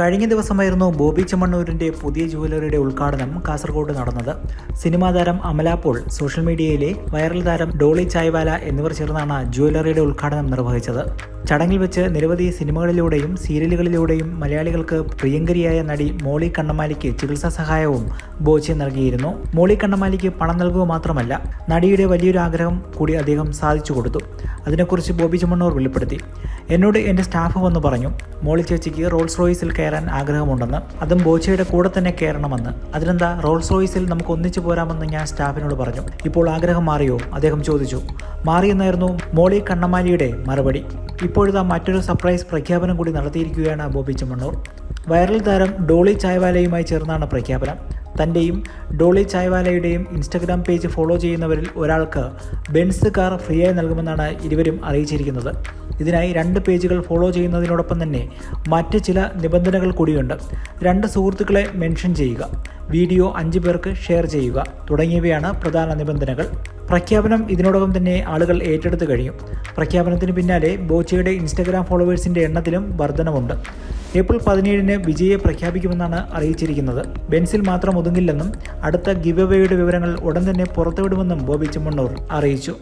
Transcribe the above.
കഴിഞ്ഞ ദിവസമായിരുന്നു ബോബി ചെമ്മണ്ണൂരിന്റെ പുതിയ ജുവലറിയുടെ ഉദ്ഘാടനം കാസർഗോഡ് നടന്നത്. സിനിമാ താരം അമല പോൾ സോഷ്യൽ മീഡിയയിലെ വൈറൽ താരം ഡോളി ചായ്വാല എന്നിവർ ചേർന്നാണ് ജുവലറിയുടെ ഉദ്ഘാടനം നിർവഹിച്ചത്. ചടങ്ങിൽ വെച്ച് നിരവധി സിനിമകളിലൂടെയും സീരിയലുകളിലൂടെയും മലയാളികൾക്ക് പ്രിയങ്കരിയായ നടി മോളി കണ്ണമാലിക്ക് ചികിത്സാ സഹായവും ബോച്ചെ നൽകിയിരുന്നു. മോളി കണ്ണമാലിക്ക് പണം നൽകുക മാത്രമല്ല നടിയുടെ വലിയൊരു ആഗ്രഹം കൂടി അദ്ദേഹം സാധിച്ചു കൊടുത്തു. അതിനെക്കുറിച്ച് ബോബി ചുമണ്ണൂർ വെളിപ്പെടുത്തി. എന്നോട് എന്റെ സ്റ്റാഫ് വന്ന് പറഞ്ഞു മോളി ചേച്ചിക്ക് റോൾസ് റോയിസിൽ കയറാൻ ആഗ്രഹമുണ്ടെന്ന്. അതും ബോച്ചയുടെ കൂടെ തന്നെ കയറണമെന്ന്. അതിനെന്താ റോൾസ് റോയിസിൽ നമുക്ക് ഒന്നിച്ചു പോരാമെന്ന് ഞാൻ സ്റ്റാഫിനോട് പറഞ്ഞു. ഇപ്പോൾ ആഗ്രഹം മാറിയോ? അദ്ദേഹം ചോദിച്ചു. മാറിയെന്നായിരുന്നു മോളി കണ്ണമാലിയുടെ മറുപടി. ഇപ്പോഴിതാ മറ്റൊരു സർപ്രൈസ് പ്രഖ്യാപനം കൂടി നടത്തിയിരിക്കുകയാണ് ബോബി ചെമ്മണ്ണൂർ. വൈറൽ താരം ഡോളി ചായ്വാലയുമായി ചേർന്നാണ് പ്രഖ്യാപനം. തന്റെയും ഡോളി ചായ്വാലയുടെയും ഇൻസ്റ്റഗ്രാം പേജ് ഫോളോ ചെയ്യുന്നവരിൽ ഒരാൾക്ക് ബെൻസ് കാർ ഫ്രീയായി നൽകുമെന്നാണ് ഇരുവരും അറിയിച്ചിരിക്കുന്നത്. ഇതിനായി രണ്ട് പേജുകൾ ഫോളോ ചെയ്യുന്നതിനോടൊപ്പം തന്നെ മറ്റ് ചില നിബന്ധനകൾ കൂടിയുണ്ട്. രണ്ട് സുഹൃത്തുക്കളെ മെൻഷൻ ചെയ്യുക വീഡിയോ അഞ്ച് പേർക്ക് ഷെയർ ചെയ്യുക തുടങ്ങിയവയാണ് പ്രധാന നിബന്ധനകൾ. പ്രഖ്യാപനം ഇതിനോടകം തന്നെ ആളുകൾ ഏറ്റെടുത്ത് കഴിയും പ്രഖ്യാപനത്തിന് പിന്നാലെ ബോച്ചയുടെ ഇൻസ്റ്റഗ്രാം ഫോളോവേഴ്സിന്റെ എണ്ണത്തിലും വർധനവുണ്ട് ഏപ്രിൽ പതിനേഴിന് വിജയെ പ്രഖ്യാപിക്കുമെന്നാണ് അറിയിച്ചിരിക്കുന്നത്. ബെൻസിൽ മാത്രം ഒതുങ്ങില്ലെന്നും അടുത്ത ഗിവ് വിവരങ്ങൾ ഉടൻ തന്നെ പുറത്തുവിടുമെന്നും ബോബി ചെമ്മണ്ണൂർ അറിയിച്ചു.